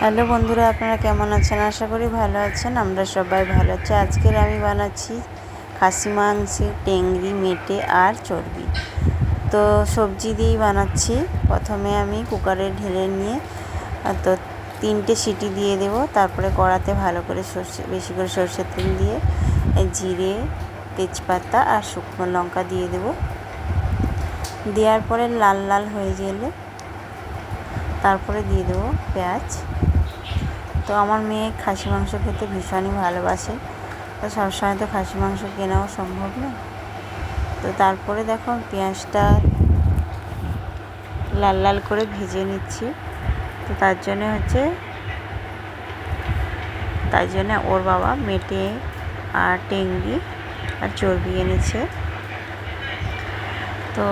Hello বন্ধুরা, আপনারা কেমন আছেন? আশা করি ভালো আছেন। আমরা সবাই ভালো আছি। আজকের আমি বানাচ্ছি খাসি মাংসের টেংরি, মেটে আর চর্বি। তো সবজি দিয়েই বানাচ্ছি। প্রথমে আমি কুকারে ঢেলে নিয়ে তো তিনটে সিটি দিয়ে দেব। তারপরে কড়াতে ভালো করে সর্ষে, বেশি করে সর্ষের তেল দিয়ে জিরে, তেজপাতা আর শুকনো লঙ্কা দিয়ে দেব। দেওয়ার পরে লাল লাল হয়ে গেলে তারপরে দিয়ে দেবো পেঁয়াজ। তো আমার মেয়ে খাসি মাংস খেতে ভীষণই ভালোবাসে। তো সবসময় তো খাসি মাংস কেনাও সম্ভব না। তো তারপরে দেখো পেঁয়াজটা লাল লাল করে ভেজে নিচ্ছি। তো তার জন্য হচ্ছে তার জন্য ওর বাবা মেটে আর টেঙ্গি আর চর্বি এনেছে। তো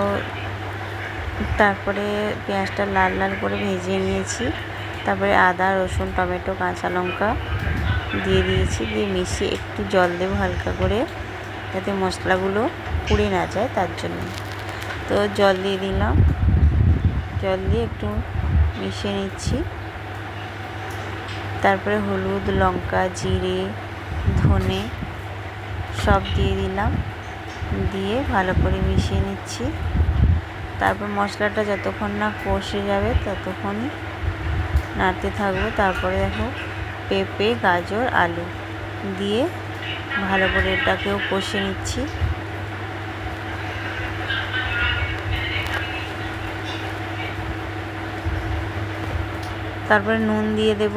তারপরে পেঁয়াজটা লাল লাল করে ভেজে নিয়েছি। তারপরে আদা, রসুন, টমেটো, কাঁচা লঙ্কা দিয়ে দিয়েছি। দিয়ে মিশিয়ে একটু জল দেবো হালকা করে, যাতে মশলাগুলো পুড়ে না যায় তার জন্য। তো জল দিয়ে দিলাম। জল দিয়ে একটু মিশিয়ে নিচ্ছি। তারপরে হলুদ, লঙ্কা, জিরে, ধনে সব দিয়ে দিলাম। দিয়ে ভালো করে মিশিয়ে নিচ্ছি। তারপর মশলাটা যতক্ষণ না কষে যাবে ততক্ষণই নাড়তে থাকব। তারপরে দেখো পেঁপে, গাজর, আলু দিয়ে ভালো করে এটাকেও কষে নিচ্ছি। তারপরে নুন দিয়ে দেব।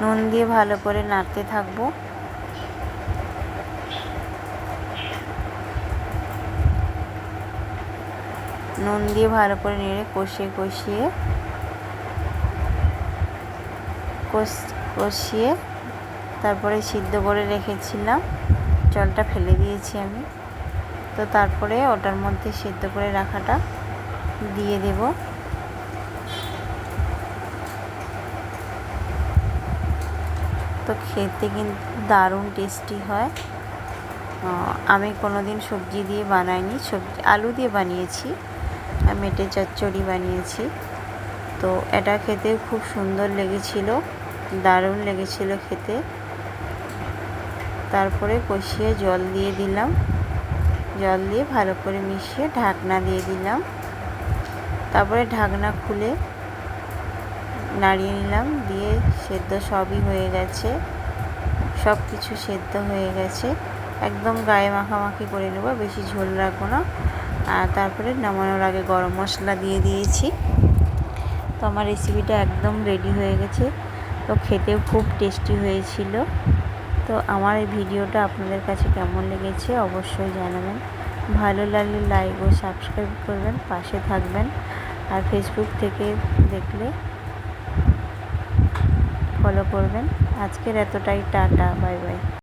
নুন দিয়ে ভালো করে নাড়তে থাকব। নুন দিয়ে ভালো করে নেড়ে কষিয়ে কষিয়ে কষিয়ে তারপরে সিদ্ধ করে রেখেছিলাম। জলটা ফেলে দিয়েছি আমি। তো তারপরে ওটার মধ্যে সিদ্ধ করে রাখাটা দিয়ে দেব। তো খেতে কিন্তু দারুণ টেস্টি হয়। আমি কোনো দিন সবজি দিয়ে বানাইনি। সবজি, আলু দিয়ে বানিয়েছি। মেটে চচ্চড়ি বানিয়েছি। তো এটা খেতে খুব সুন্দর লেগেছিল, দারুণ লেগেছিল খেতে। তারপরে কষিয়ে জল দিয়ে দিলাম। জল দিয়ে ভালো করে মিশিয়ে ঢাকনা দিয়ে দিলাম। তারপরে ঢাকনা খুলে নাড়িয়ে নিলাম, দিয়ে সেদ্ধ সবই হয়ে গেছে। সব কিছু সেদ্ধ হয়ে গেছে। একদম গায়ে মাখামাখি করে নেব, বেশি ঝোল রাখব না। আর তারপরে নামানোর আগে গরম মশলা দিয়ে দিয়েছি। তো আমার রেসিপিটা একদম রেডি হয়ে গেছে। তো খেতেও খুব টেস্টি হয়েছিল। তো আমার এই ভিডিওটা আপনাদের কাছে কেমন লেগেছে অবশ্যই জানাবেন। ভালো লাগলে লাইক ও সাবস্ক্রাইব করবেন, পাশে থাকবেন। আর ফেসবুক থেকে দেখলে ফলো করবেন। আজকের এতটাই, টাটা বাই বাই